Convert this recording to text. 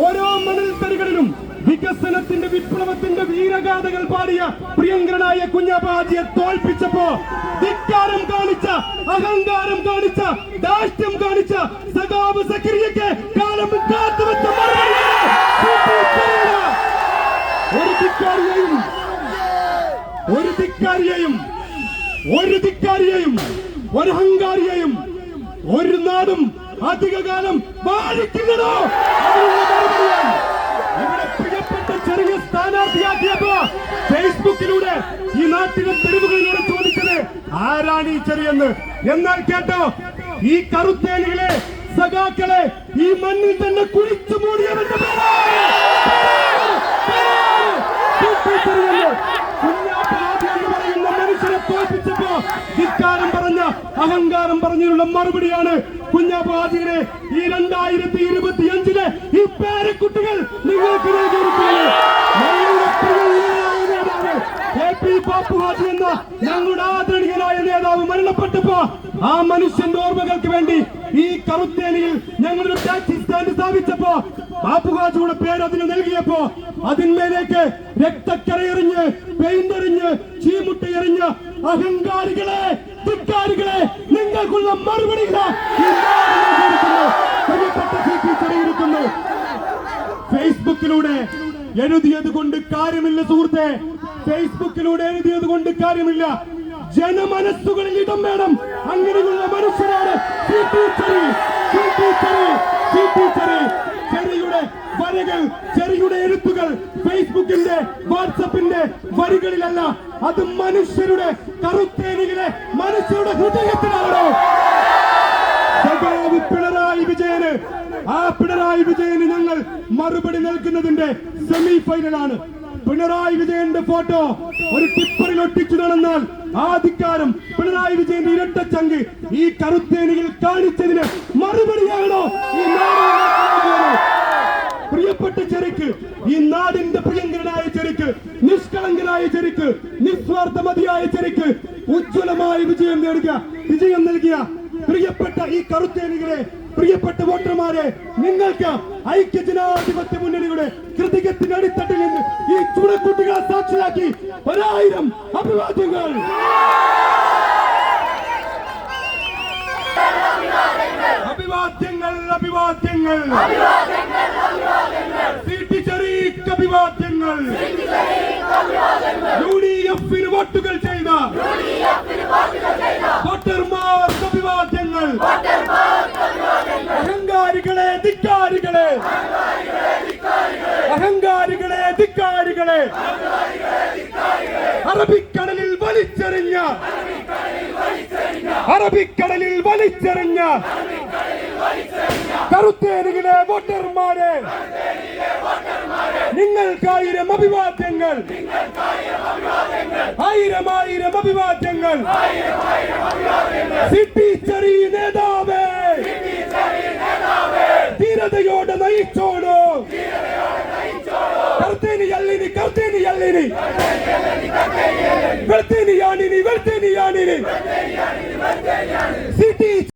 ഓരോ മണൽത്തരികളിലും വികസനത്തിന്റെ വിപ്ലവത്തിന്റെ വീരഗാഥകൾ പാടിയ പ്രിയങ്കരനായ കുഞ്ഞാബാജിയെ തോൽപ്പിച്ചപ്പോ ധിക്കാരം കാണിച്ച അഹങ്കാരം കാണിച്ച ദാഷ്ട്യം കാണിച്ച സഖാവ് സക്രിയക്ക് കാലം കാത്തുവെച്ച ഒരു ധിക്കാരിയെയും ഒരു ധിക്കാരിയെയും ഒരു ധിക്കാരിയെയും ഒരു അഹങ്കാരിയെയും ഒരു നാടും അധികകാലം വാഴിക്കുന്നതോ നാട്ടിലെ തെരുവുകളിലൂടെ ചോദിച്ചത് ആരാണ് ഈ ചെറിയെന്ന്? എന്നാൽ കേട്ടോ ഈ കറുത്തേലികളെ സഖാക്കളെ ഈ മണ്ണിൽ തന്നെ കുഴിച്ചു മൂടിയവന്റെ അഹങ്കാരം പറഞ്ഞതിനുള്ള മറുപടിയാണ് കുഞ്ഞാപ്പാതികളെ ഈ രണ്ടായിരത്തി ഇരുപത്തി അഞ്ചിലെ ഈ പേരക്കുട്ടികൾ നിങ്ങൾക്ക് നൽകിയിരിക്കുന്നത്. എ പി ബാപ്പുഹാജി എന്ന ഞങ്ങളുടെ ആദരണീയനായ നേതാവ് മരണപ്പെട്ടപ്പോ ആ മനുഷ്യന്റെ ഓർമ്മകൾക്ക് വേണ്ടി ഈ കറുത്തേലിയിൽ ഞങ്ങളൊരു ടാക്സി സ്റ്റാൻഡ് സ്ഥാപിച്ചപ്പോ ബാപ്പുഹാജിയുടെ പേര് അതിന് നൽകിയപ്പോ അതിന്മേലേക്ക് രക്തക്കരയെറിഞ്ഞ് പെയിന്റ് എറിഞ്ഞ് ചീമുട്ട എറിഞ്ഞ് അഹങ്കാരികളെ ധിക്കാരികളെ നിങ്ങൾക്കുള്ള മറുപടി ഫേസ്ബുക്കിലൂടെ എഴുതിയത് കൊണ്ട് കാര്യമില്ല സുഹൃത്തെ. ഫേസ്ബുക്കിലൂടെ എഴുതിയത് കൊണ്ട് കാര്യമില്ല. ജനമനസ്സുകളിൽ ഇടം വേണം. അങ്ങനെയുള്ള മനുഷ്യരാണ് ചെറിയുടെ വരകൾ ചെറിയുടെ എഴുത്തുകൾ ഫേസ്ബുക്കിന്റെ വാട്സപ്പിന്റെ വരികളിലല്ല. അത് മനുഷ്യരുടെ കറുത്തേനികളെ മനുഷ്യരുടെ ഹൃദയത്തിലാണോ? പിണറായി വിജയന്. ആ പിണറായി വിജയന് ഞങ്ങൾ മറുപടി നൽകുന്നതിന്റെ സെമി ഫൈനലാണ് പിണറായി വിജയന്റെ ഫോട്ടോ ഒരു ടിപ്പറിൽ ഒട്ടിച്ചു നടന്നാൽ ആധികാരം പിണറായി വിജയന്റെ ഇരട്ടച്ചങ്ക് ഈ കറുത്തേനിയിൽ കാണിച്ചതിന് മറുപടിയാണോ ഈ പ്രിയപ്പെട്ട ചെറുക്ക് ഈ നാടിന്റെ പ്രിയങ്കരനായ ചെറുക്ക് നിഷ്കളങ്കനായ ചെറുക്ക് നിസ്വാർത്ഥമതിയായ ചെറുക്ക് ഉജ്ജ്വലമായ വിജയം നേടുക വിജയം നൽകിയ പ്രിയപ്പെട്ട ഈ കറുത്തേനികളെ പ്രിയപ്പെട്ട വോട്ടർമാരെ നിങ്ങൾക്ക് ഐക്യ ജനാധിപത്യ മുന്നണിയുടെ കൃതികത്തിന്റെ അടിത്തട്ടിൽ നിന്ന് ഈ ചുണക്കുട്ടികളെ സാക്ഷിയാക്കി ഒരായിരം അഭിവാദ്യങ്ങൾ. അഭിവാദ്യങ്ങൾ അഭിവാദ്യങ്ങൾ. ചെറിയ അഭിവാദ്യങ്ങൾ. യു ഡി എഫിന് വോട്ടുകൾ ചെയ്ത വോട്ടർമാർക്ക് അഭിവാദ്യങ്ങൾ അഹങ്കാരികളെ ധിക്കാരികളെ അഹങ്കാരികളെ ധിക്കാരികളെ. അറബിക്കടലിൽ വലിച്ചെറിഞ്ഞ. അറബിക്കടലിൽ വലിച്ചെറിഞ്ഞ. കറുത്തേരുകളെ വോട്ടർമാരെ. നിങ്ങൾക്കായിരം അഭിവാദ്യങ്ങൾ. ആയിരം ആയിരം അഭിവാദ്യങ്ങൾ സിറ്റി ചെറിയ നേതാവേ. ധീരതയോടെ ಎಲ್ಲಿನಿ ಕರ್ತೀನಿ ಎಲ್ಲಿನಿ കർത്തേനി അല്ലിനി വെളുത്തേനിയാണിനി വെളുത്തേനിയാണിനി സിറ്റി